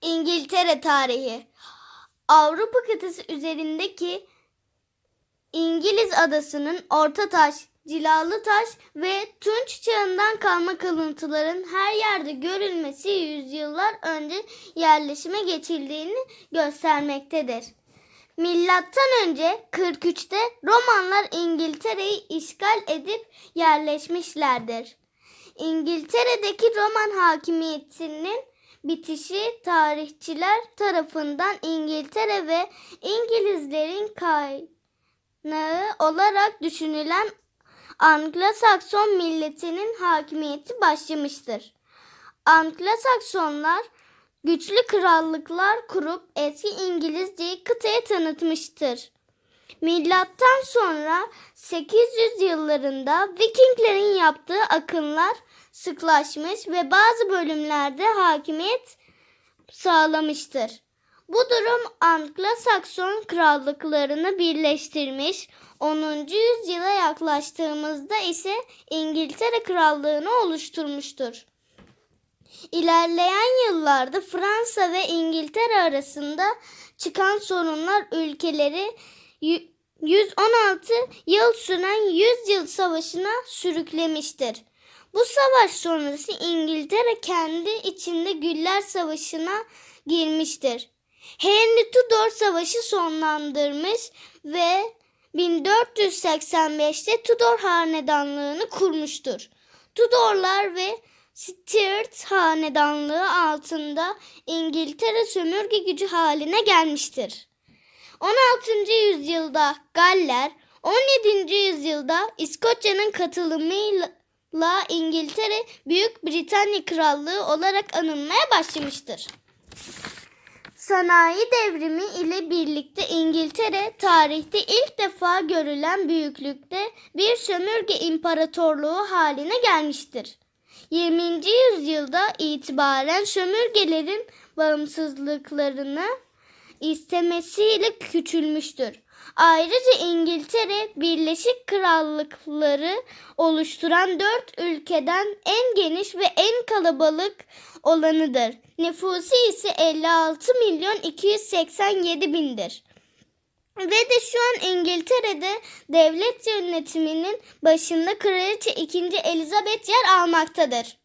İngiltere tarihi Avrupa kıtası üzerindeki İngiliz adasının orta taş, cilalı taş ve tunç çağından kalma kalıntıların her yerde görülmesi yüzyıllar önce yerleşime geçildiğini göstermektedir. Milattan önce 43'te Romanlar İngiltere'yi işgal edip yerleşmişlerdir. İngiltere'deki Roman hakimiyetinin bitişi tarihçiler tarafından İngiltere ve İngilizlerin kaynağı olarak düşünülen Anglo-Sakson milletinin hakimiyeti başlamıştır. Anglo-Saksonlar güçlü krallıklar kurup eski İngilizceyi kıtaya tanıtmıştır. Milattan sonra 800 yıllarında Vikinglerin yaptığı akınlar sıklaşmış ve bazı bölümlerde hakimiyet sağlamıştır. Bu durum Anglo-Sakson krallıklarını birleştirmiş. 10. yüzyıla yaklaştığımızda ise İngiltere krallığını oluşturmuştur. İlerleyen yıllarda Fransa ve İngiltere arasında çıkan sorunlar ülkeleri 116 yıl süren 100 yıl savaşına sürüklemiştir. Bu savaş sonrası İngiltere kendi içinde Güller Savaşı'na girmiştir. Henry Tudor savaşı sonlandırmış ve 1485'te Tudor hanedanlığını kurmuştur. Tudorlar ve Stuart hanedanlığı altında İngiltere sömürge gücü haline gelmiştir. 16. yüzyılda Galler, 17. yüzyılda İskoçya'nın katılımıyla İngiltere Büyük Britanya Krallığı olarak anılmaya başlamıştır. Sanayi devrimi ile birlikte İngiltere tarihte ilk defa görülen büyüklükte bir sömürge imparatorluğu haline gelmiştir. 20. yüzyılda itibaren sömürgelerin bağımsızlıklarını istemesiyle küçülmüştür. Ayrıca İngiltere Birleşik Krallıkları oluşturan dört ülkeden en geniş ve en kalabalık olanıdır. Nüfusu ise 56 milyon 287 bindir. Ve de şu an İngiltere'de devlet yönetiminin başında Kraliçe 2. Elizabeth yer almaktadır.